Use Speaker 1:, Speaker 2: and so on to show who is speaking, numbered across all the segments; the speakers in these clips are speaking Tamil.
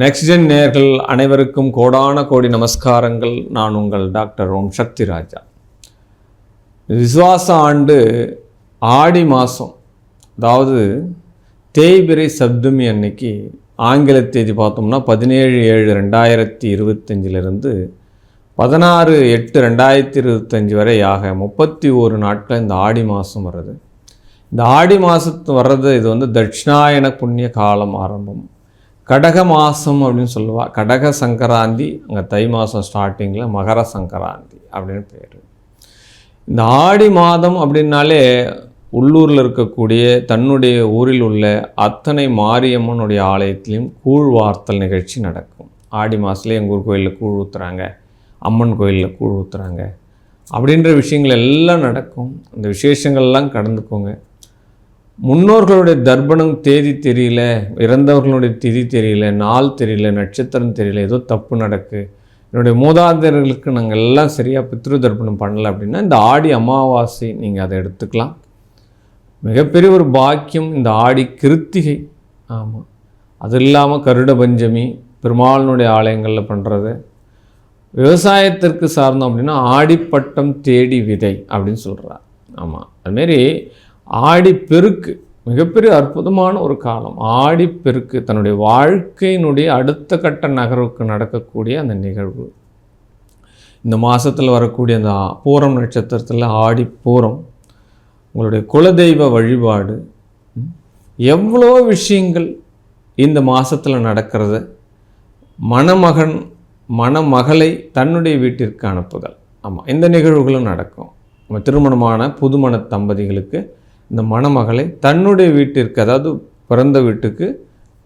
Speaker 1: நெக்ஸ்ட் ஜென் நேர்கள் அனைவருக்கும் கோடான கோடி நமஸ்காரங்கள். நான் உங்கள் டாக்டர் ஓம் சக்தி ராஜா. விசுவாச ஆண்டு ஆடி மாதம் அதாவது தேய்பிரை சப்தமி அன்னைக்கு ஆங்கில தேதி பார்த்தோம்னா பதினேழு ஏழு ரெண்டாயிரத்தி இருபத்தஞ்சிலிருந்து பதினாறு எட்டு ரெண்டாயிரத்தி இருபத்தஞ்சி வரை ஆக முப்பத்தி ஒரு நாட்கள் இந்த ஆடி மாதம் வருது இந்த ஆடி மாதத்து வர்றது இது வந்து தட்சிணாயன புண்ணிய காலம் ஆரம்பம். கடக மாதம் அப்படின்னு சொல்லுவா. கடக சங்கராந்தி அங்கே தை மாதம் ஸ்டார்டிங்கில் மகர சங்கராந்தி அப்படின்னு பேர். இந்த ஆடி மாதம் அப்படின்னாலே உள்ளூரில் இருக்கக்கூடிய தன்னுடைய ஊரில் உள்ள அத்தனை மாரியம்மனுடைய ஆலயத்திலையும் கூழ் வார்த்தல் நிகழ்ச்சி நடக்கும். ஆடி மாதத்துலேயே எங்கள் ஊர் கோயிலில் கூழ் ஊற்றுறாங்க அம்மன் கோயிலில் கூழ் ஊற்றுறாங்க அப்படின்ற விஷயங்கள் எல்லாம் நடக்கும். அந்த விசேஷங்கள்லாம் கடந்துக்கோங்க. முன்னோர்களுடைய தர்ப்பணம் தேதி தெரியல இறந்தவர்களுடைய திதி தெரியல நாள் தெரியல நட்சத்திரம் தெரியல ஏதோ தப்பு நடக்கு. என்னுடைய மூதாதையர்களுக்கு நாங்கள் எல்லாம் சரியாக பித்ரு தர்ப்பணம் பண்ணலை அப்படின்னா இந்த ஆடி அமாவாசை நீங்கள் அதை எடுத்துக்கலாம். மிகப்பெரிய ஒரு பாக்கியம் இந்த ஆடி கிருத்திகை. ஆமாம் அது இல்லாமல் கருட பஞ்சமி பெருமாளினுடைய ஆலயங்களில் பண்ணுறது விவசாயத்திற்கு சார்ந்தோம் அப்படின்னா ஆடிப்பட்டம் தேடி விதை அப்படின்னு சொல்கிறார் ஆமாம் அதுமாரி ஆடி பெருக்கு மிகப்பெரிய அற்புதமான ஒரு காலம். ஆடி பெருக்கு தன்னுடைய வாழ்க்கையினுடைய அடுத்த கட்ட நகர்வுக்கு நடக்கக்கூடிய அந்த நிகழ்வு. இந்த மாதத்தில் வரக்கூடிய அந்த பூரம் நட்சத்திரத்தில் ஆடி பூரம் உங்களுடைய குலதெய்வ வழிபாடு எவ்வளோ விஷயங்கள் இந்த மாதத்தில் நடக்கிறது மணமகன் மணமகளை தன்னுடைய வீட்டிற்கு அனுப்புதல். ஆமாம் இந்த நிகழ்வுகளும் நடக்கும். நம்ம திருமணமான புதுமண தம்பதிகளுக்கு இந்த மணமகளை தன்னுடைய வீட்டிற்கு அதாவது பிறந்த வீட்டுக்கு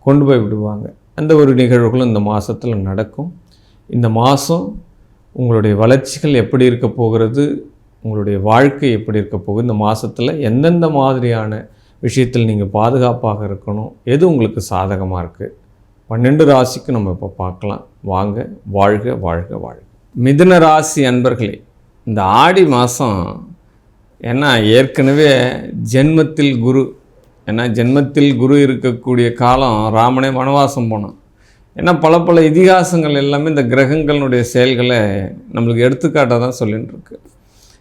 Speaker 1: கொண்டு போய் விடுவாங்க. அந்த ஒரு நிகழ்வுகளும் இந்த மாதத்தில் நடக்கும். இந்த மாதம் உங்களுடைய வளர்ச்சிகள் எப்படி இருக்க போகிறது உங்களுடைய வாழ்க்கை எப்படி இருக்க போகுது இந்த மாதத்தில் எந்தெந்த மாதிரியான விஷயத்தில் நீங்கள் பாதுகாப்பாக இருக்கணும் எது உங்களுக்கு சாதகமாக இருக்குது பன்னெண்டு ராசிக்கு நம்ம இப்போ பார்க்கலாம். வாங்க வாழ்க வாழ்க வாழ்க. மிதுன ராசி அன்பர்களே இந்த ஆடி மாதம் ஏன்னா ஏற்கனவே ஜென்மத்தில் குரு ஏன்னா ஜென்மத்தில் குரு இருக்கக்கூடிய காலம் ராமனே வனவாசம் போனான். ஏன்னா பல பல இதிகாசங்கள் எல்லாமே இந்த கிரகங்களுடைய செயல்களை நம்மளுக்கு எடுத்துக்காட்டாக தான் சொல்லிகிட்டு இருக்கு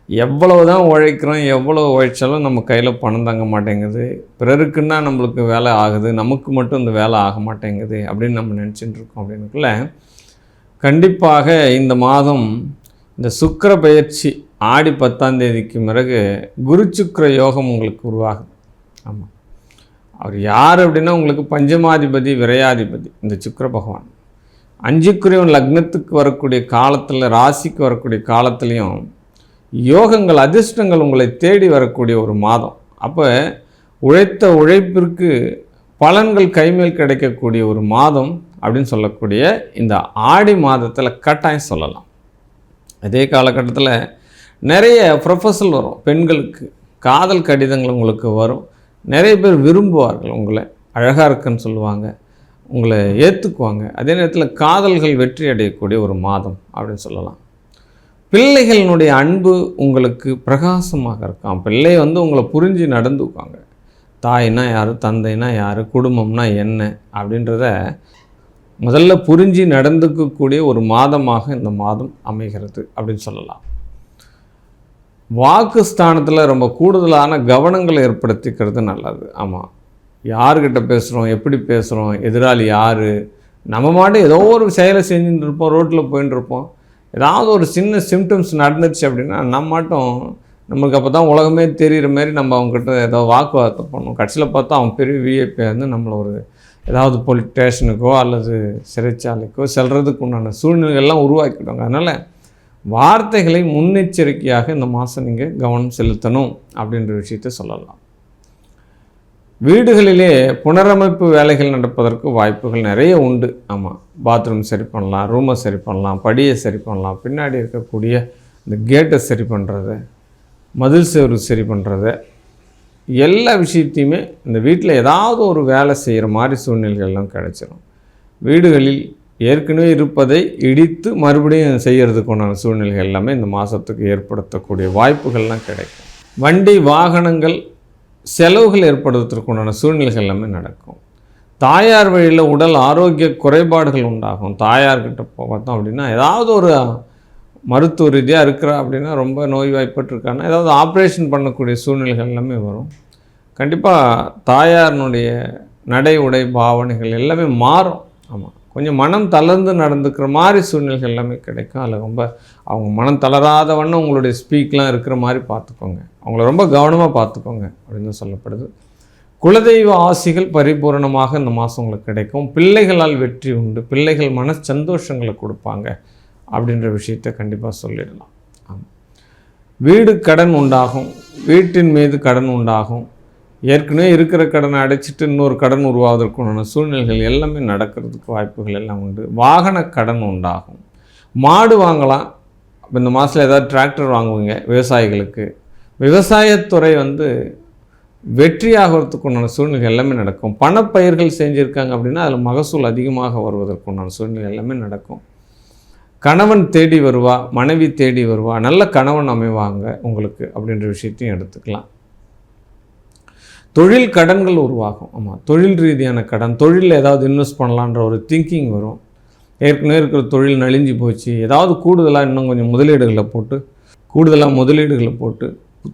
Speaker 1: எவ்வளவு தான் உழைக்கிறோம் எவ்வளோ உழைச்சாலும் நம்ம கையில் பணம் தங்க மாட்டேங்குது. பிறருக்குன்னா நம்மளுக்கு வேலை ஆகுது நமக்கு மட்டும் இந்த வேலை ஆக மாட்டேங்குது அப்படின்னு நம்ம நினச்சிட்டு இருக்கோம் அப்படின்னுக்குள்ள கண்டிப்பாக இந்த மாதம் இந்த சுக்கிர பயிற்சி ஆடி பத்தாம் தேதிக்கு பிறகு குரு சுக்கிர யோகம் உங்களுக்கு உருவாகுது. ஆமாம் அவர் யார் அப்படின்னா உங்களுக்கு பஞ்சமாதிபதி விரையாதிபதி இந்த சுக்கர பகவான். அஞ்சுக்குரியவன் லக்னத்துக்கு வரக்கூடிய காலத்தில் ராசிக்கு வரக்கூடிய காலத்துலேயும் யோகங்கள் அதிர்ஷ்டங்கள் உங்களை தேடி வரக்கூடிய ஒரு மாதம். அப்போ உழைத்த உழைப்பிற்கு பலன்கள் கைமேல் கிடைக்கக்கூடிய ஒரு மாதம் அப்படின்னு சொல்லக்கூடிய இந்த ஆடி மாதத்தில் கட்டாயம் சொல்லலாம். அதே காலகட்டத்தில் நிறைய ப்ரொஃபஸல் வரும். பெண்களுக்கு காதல் கடிதங்கள் உங்களுக்கு வரும். நிறைய பேர் விரும்புவார்கள் உங்களை. அழகாக இருக்குன்னு சொல்லுவாங்க. உங்களை ஏற்றுக்குவாங்க அதே நேரத்தில் காதல்கள் வெற்றி அடையக்கூடிய ஒரு மாதம் அப்படின்னு சொல்லலாம். பிள்ளைகளினுடைய அன்பு உங்களுக்கு பிரகாசமாக இருக்காம். பிள்ளை வந்து உங்களை புரிஞ்சு நடந்துக்குவாங்க. தாய்னா யார் தந்தைனா யார் குடும்பம்னா என்ன அப்படின்றத முதல்ல புரிஞ்சு நடந்துக்கக்கூடிய ஒரு மாதமாக இந்த மாதம் அமைகிறது அப்படின்னு சொல்லலாம். வாக்கு ஸ்தானத்தில் ரொம்ப கூடுதலான கவனங்களை ஏற்படுத்திக்கிறது நல்லது. ஆமாம் யார்கிட்ட பேசுகிறோம் எப்படி பேசுகிறோம் எதிராளி யார்? நம்ம மாட்டு ஏதோ ஒரு செயலை செஞ்சுட்டு இருப்போம் ரோட்டில் போயின்னு இருப்போம் ஏதாவது ஒரு சின்ன சிம்டம்ஸ் நடந்துச்சு அப்படின்னா நம்ம மட்டும் நம்மளுக்கு அப்போ தான் உலகமே தெரிகிற மாதிரி நம்ம அவங்ககிட்ட ஏதோ வாக்குவாதத்தை பண்ணோம் கடைசியில் பார்த்தா அவன் பெரிய விஐபி வந்து நம்மளை ஒரு ஏதாவது போலீஸ் ஸ்டேஷனுக்கோ அல்லது சிறைச்சாலைக்கோ செல்கிறதுக்கு உண்டான சூழ்நிலைகள்லாம் உருவாக்கிடுவாங்க. அதனால் வார்த்தைகளை முன்னெச்சரிக்கையாக இந்த மாதம் நீங்கள் கவனம் செலுத்தணும் அப்படின்ற விஷயத்தை சொல்லலாம். வீடுகளிலே புனரமைப்பு வேலைகள் நடப்பதற்கு வாய்ப்புகள் நிறைய உண்டு. ஆமாம் பாத்ரூம் சரி பண்ணலாம் ரூமை சரி பண்ணலாம் படியை சரி பண்ணலாம் பின்னாடி இருக்கக்கூடிய இந்த கேட்டை சரி பண்ணுறது மதில் செவரு சரி பண்ணுறது எல்லா விஷயத்தையுமே இந்த வீட்டில் ஏதாவது ஒரு வேலை செய்கிற மாதிரி சூழ்நிலைகள்லாம் கிடச்சிரும். வீடுகளில் ஏற்கனவே இருப்பதை இடித்து மறுபடியும் செய்கிறதுக்குண்டான சூழ்நிலைகள் எல்லாமே இந்த மாதத்துக்கு ஏற்படுத்தக்கூடிய வாய்ப்புகள்லாம் கிடைக்கும். வண்டி வாகனங்கள் செலவுகள் ஏற்படுத்துறதுக்குண்டான சூழ்நிலைகள் எல்லாமே நடக்கும். தாயார் வழியில் உடல் ஆரோக்கிய குறைபாடுகள் உண்டாகும். தாயார்கிட்ட போ- பார்த்தோம் அப்படின்னா ஏதாவது ஒரு மருத்துவ ரீதியாக இருக்கிறா அப்படின்னா ரொம்ப நோய்வாய்ப்பட்டிருக்கான்னா ஏதாவது ஆப்ரேஷன் பண்ணக்கூடிய சூழ்நிலைகள் எல்லாமே வரும். கண்டிப்பாக தாயாரினுடைய நடை உடை பாவனைகள் எல்லாமே மாறும். ஆமாம் கொஞ்சம் மனம் தளர்ந்து நடந்துக்கிற மாதிரி சூழ்நிலைகள் எல்லாமே கிடைக்கும். அதில் ரொம்ப அவங்க மனம் தளராத வண்ணம் உங்களுடைய ஸ்பீக்லாம் இருக்கிற மாதிரி பார்த்துக்கோங்க. அவங்கள ரொம்ப கவனமாக பார்த்துக்கோங்க அப்படின்னு சொல்லப்படுது. குலதெய்வ ஆசிகள் பரிபூரணமாக இந்த மாதம் உங்களுக்கு கிடைக்கும். பிள்ளைகளால் வெற்றி உண்டு. பிள்ளைகள் மன சந்தோஷங்களை கொடுப்பாங்க அப்படின்ற விஷயத்தை கண்டிப்பாக சொல்லிடலாம். ஆமாம் வீடு கடன் உண்டாகும். வீட்டின் மீது கடன் உண்டாகும். ஏற்கனவே இருக்கிற கடனை அடைச்சிட்டு இன்னொரு கடன் உருவாவதற்குண்டான சூழ்நிலைகள் எல்லாமே நடக்கிறதுக்கு வாய்ப்புகள் எல்லாம் உண்டு. வாகன கடன் உண்டாகும். மாடு வாங்கலாம். அப்போ இந்த மாதத்தில் ஏதாவது டிராக்டர் வாங்குவீங்க விவசாயிகளுக்கு. விவசாயத்துறை வந்து வெற்றியாகிறதுக்கு உண்டான சூழ்நிலை எல்லாமே நடக்கும். பணப்பயிர்கள் செஞ்சுருக்காங்க அப்படின்னா அதில் மகசூல் அதிகமாக வருவதற்கு உண்டான சூழ்நிலை எல்லாமே நடக்கும். கணவன் தேடி வருவா மனைவி தேடி வருவா நல்ல கணவன் அமைவாங்க உங்களுக்கு அப்படின்ற விஷயத்தையும் எடுத்துக்கலாம். தொழில் கடன்கள் உருவாகும். ஆமாம் தொழில் ரீதியான கடன் தொழிலில் ஏதாவது இன்வெஸ்ட் பண்ணலான்ற ஒரு திங்கிங் வரும். ஏற்கனவே இருக்கிற தொழில் நலிஞ்சு போச்சு. ஏதாவது கூடுதலாக இன்னும் கொஞ்சம் முதலீடுகளை போட்டு கூடுதலாக முதலீடுகளை போட்டு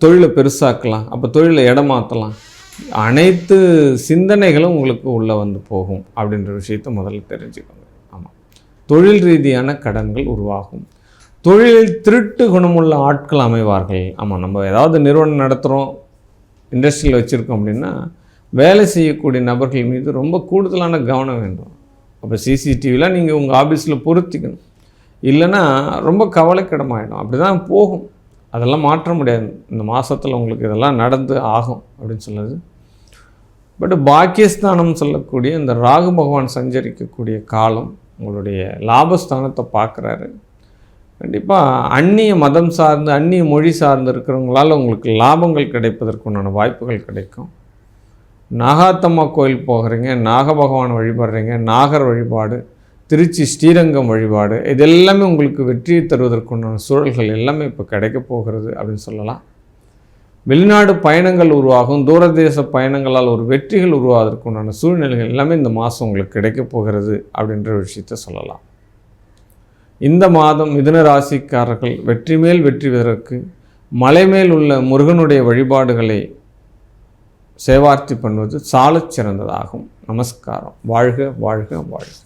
Speaker 1: தொழிலை பெருசாக்கலாம். அப்போ தொழிலை இடமாற்றலாம் அனைத்து சிந்தனைகளும் உங்களுக்கு உள்ளே வந்து போகும் அப்படின்ற விஷயத்தை முதல்ல தெரிஞ்சுக்கோங்க. ஆமாம் தொழில் ரீதியான கடன்கள் உருவாகும். தொழிலில் திருட்டு குணமுள்ள ஆட்கள் அமைவார்கள். ஆமாம் நம்ம ஏதாவது நிறுவனம் நடத்துகிறோம் இண்டஸ்ட்ரியில் வச்சுருக்கோம் அப்படின்னா வேலை செய்யக்கூடிய நபர்கள் மீது ரொம்ப கூடுதலான கவனம் வேண்டும். அப்போ சிசிடிவிலாம் நீங்கள் உங்கள் ஆஃபீஸில் பொருத்திக்கணும். இல்லைன்னா ரொம்ப கவலைக்கிடமாயிடும். அப்படி தான் போகும். அதெல்லாம் மாற்ற முடியாது. இந்த மாதத்தில் உங்களுக்கு இதெல்லாம் நடந்து ஆகும் அப்படின்னு சொல்லுது. பட் பாக்கியஸ்தானம் சொல்லக்கூடிய இந்த ராகு பகவான் சஞ்சரிக்கக்கூடிய காலம் உங்களுடைய லாபஸ்தானத்தை பார்க்குறாரு. கண்டிப்பாக அந்நிய மதம் சார்ந்து அந்நிய மொழி சார்ந்து இருக்கிறவங்களால் உங்களுக்கு லாபங்கள் கிடைப்பதற்குண்டான வாய்ப்புகள் கிடைக்கும். நாகாத்தம்மா கோயில் போகிறீங்க நாக பகவான் வழிபடுறீங்க நாகர் வழிபாடு திருச்சி ஸ்ரீரங்கம் வழிபாடு இது எல்லாமே உங்களுக்கு வெற்றியை தருவதற்குண்டான சூழல்கள் எல்லாமே இப்போ கிடைக்க போகிறது அப்படின்னு சொல்லலாம். வெளிநாடு பயணங்கள் உருவாகும் தூரதேச பயணங்களால் ஒரு வெற்றிகள் உருவாவதற்குண்டான சூழ்நிலைகள் எல்லாமே இந்த மாதம் உங்களுக்கு கிடைக்க போகிறது அப்படின்ற விஷயத்த சொல்லலாம். இந்த மாதம் மிதுன ராசிக்காரர்கள் வெற்றி மேல் வெற்றி பெறற்கு மலை மேல் உள்ள முருகனுடைய வழிபாடுகளை சேவார்த்தி பண்ணுவது சாலச் சிறந்ததாகும். நமஸ்காரம். வாழ்க வாழ்க வாழ்க.